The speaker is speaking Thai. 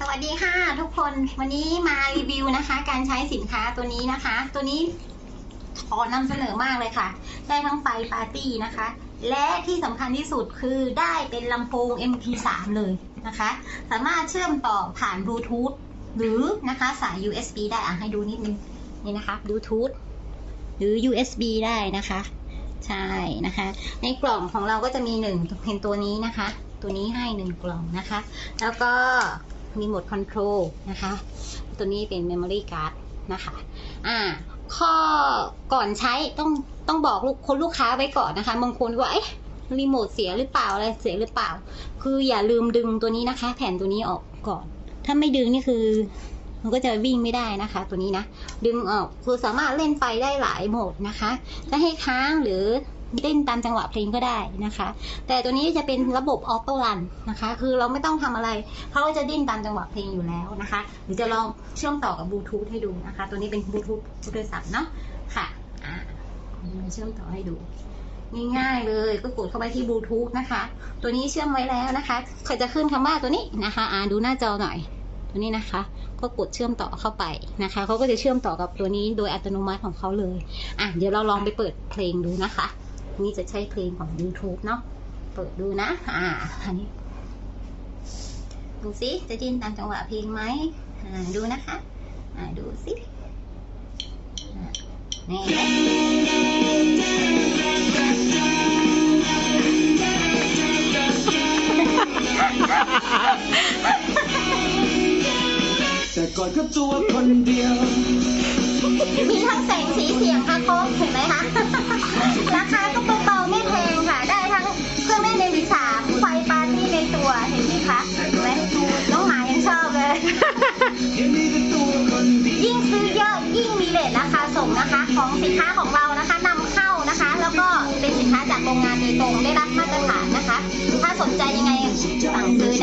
สวัสดีค่ะทุกคนวันนี้มารีวิวนะคะ การใช้สินค้าตัวนี้นะคะ ตัวนี้ขอนำเสนอมากเลยค่ะ ได้ทั้งไฟปาร์ตี้นะคะ และที่สำคัญที่สุดคือได้เป็นลำโพง MP3 เลยนะคะ สามารถเชื่อมต่อผ่านบลูทูธหรือนะคะสาย USB ได้อะให้ดูนิดนึงนี่นะคะบลูทูธหรือ USB ได้นะคะ ใช่นะคะ ในกล่องของเราก็จะมีหนึ่งเป็นตัวนี้นะคะ ตัวนี้ให้หนึ่งกล่องนะคะ แล้วก็ มีโหมดคอนโทรลนะคะ ตัวนี้เป็น Memory Card นะคะอ่าข้อก่อนใช้ต้องต้องบอกลูกคนลูกค้าไว้ก่อนนะคะบางคนว่าเอ๊ะรีโมทเสียหรือเปล่าอะไรเสียหรือเปล่า คืออย่าลืมดึงตัวนี้นะคะ แผ่นตัวนี้ออกก่อน ถ้าไม่ดึงนี่คือ มันก็จะวิ่งไม่ได้นะคะ ตัวนี้นะ ดึงออกคือสามารถเล่นไฟได้หลายโหมดนะคะ จะให้ค้างหรือ เล่นตามจังหวะเพลงก็ได้นะคะ แต่ตัวนี้จะเป็นระบบออโต้รันนะคะ คือเราไม่ต้องทำอะไรเขาก็จะดิ้นตามจังหวะเพลงอยู่แล้วนะคะหรือจะลองเชื่อมต่อกับบลูทูธให้ดูนะคะ ตัวนี้เป็นบลูทูธโดยสารเนาะค่ะอ่าเชื่อมต่อให้ดูง่ายๆเลยก็กดเข้าไปที่บลูทูธนะคะ ตัวนี้เชื่อมไว้แล้วนะคะเขาจะขึ้นคำว่าตัวนี้นะคะอ่าดูหน้าจอหน่อย ตัวนี้นะคะ ก็กดเชื่อมต่อเข้าไปนะคะเขาก็จะเชื่อมต่อกับตัวนี้โดยอัตโนมัติของเขาเลย อะเดี๋ยวเราลองไปเปิดเพลงดูนะคะ นี่จะใช้เพลงของ YouTube เนาะเปิดดูนะ อ่า อันนี้ ดูซิจะดิ้นตามจังหวะเพลงไหมอ่า ดูนะคะ อ่า ดูซิอ่านี่แต่ก่อนก็ตัวคนเดียว มีทั้งแสงสีเสียง เป็นสินค้าจากโรงงานโดยตรงได้รับมาตรฐานนะคะ ถ้าสนใจยังไงสั่งซื้อ